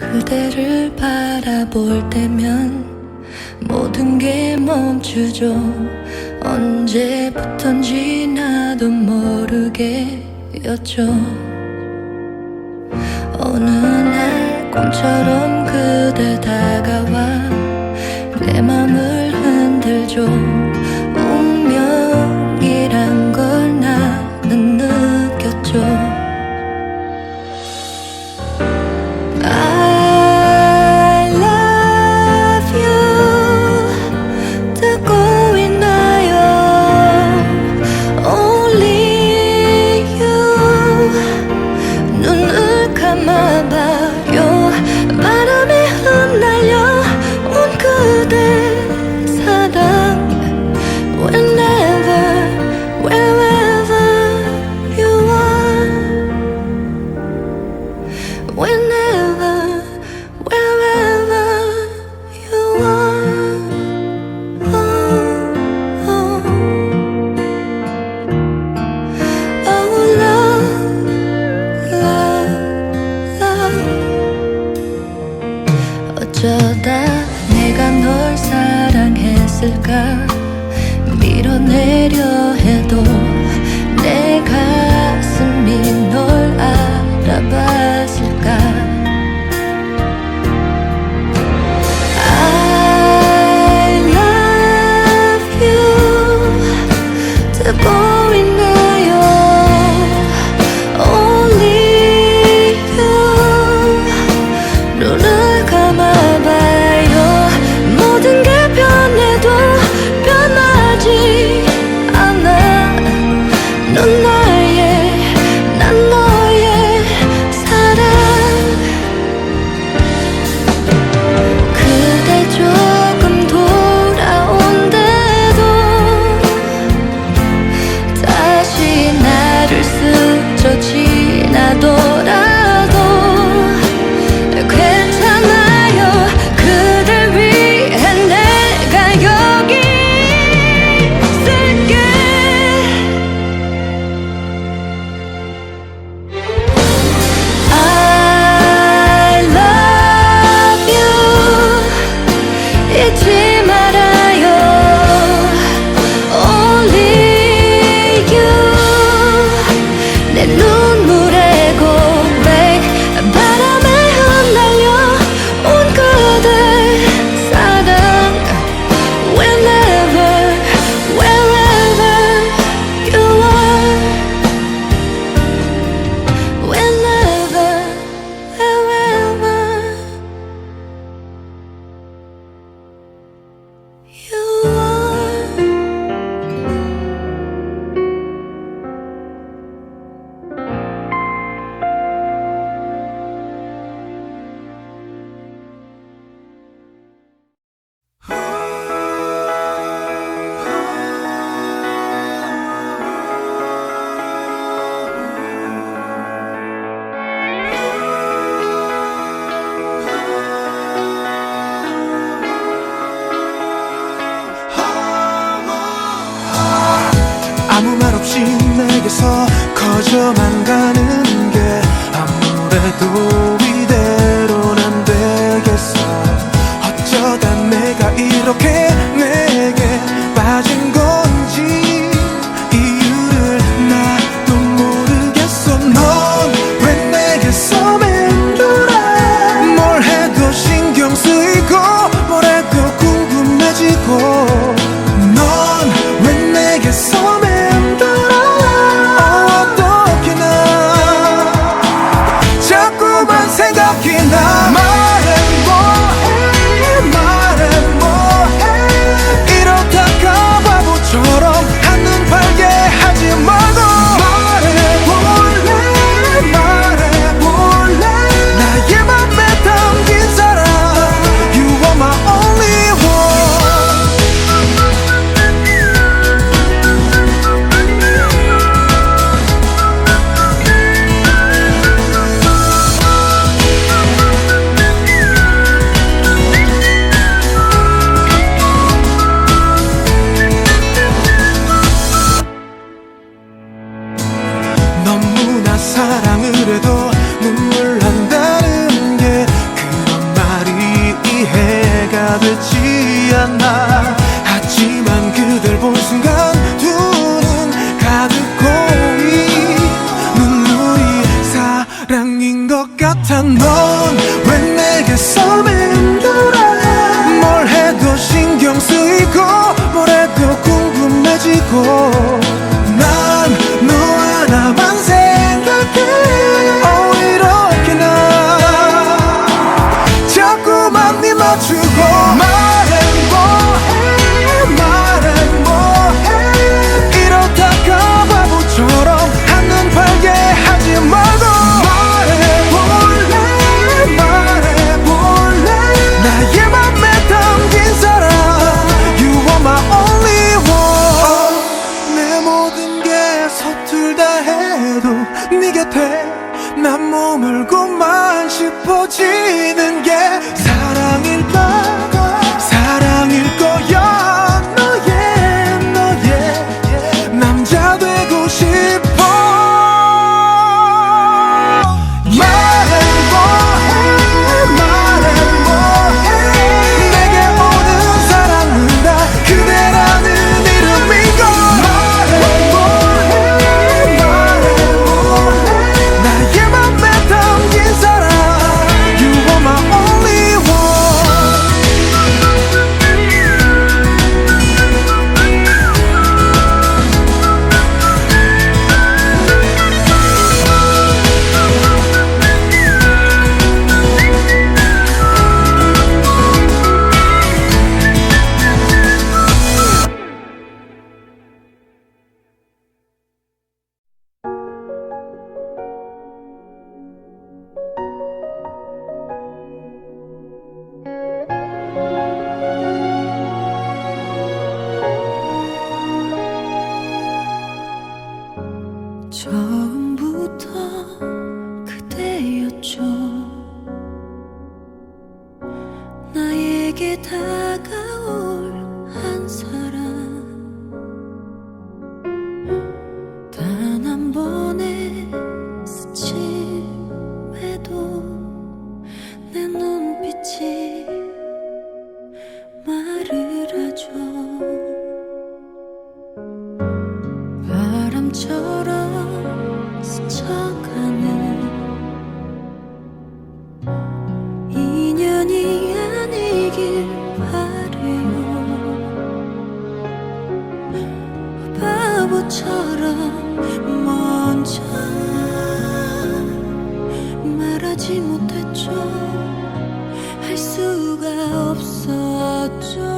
그대를 바라볼 때면 모든 게 멈추죠. 언제부턴지 나도 모르게였죠. 어느 날 꿈처럼 그대 다가와 내 맘을 흔들죠. 어쩌다 내가 널 사랑했을까? 밀어내려 여기서 커져만 가는 게 아무래도 이대로는 안 되겠어. 어쩌다 내가 이렇게 사랑을 해도 눈물 난다는 게 그런 말이 이해가 되지 않아 하지만 그댈 본 순간 두 눈 가득 고이 눈물이 사랑인 것 같아 넌 왜 내게 서민들아? 뭘 해도 신경 쓰이고 뭘 해도 궁금해지고 맞추고 말해 뭐해 말해 뭐해. 이러다가 바보처럼 한눈 팔게 하지 말고 말해볼래 말해볼래. 나의 맘에 담긴 사람 You are my only one. 내 모든 게 서툴다 해도 네 곁에 난 머물고만 싶어지는 단 한 번의 스침에도 내 눈빛이 말을 하죠. 바람처럼 스쳐가는 说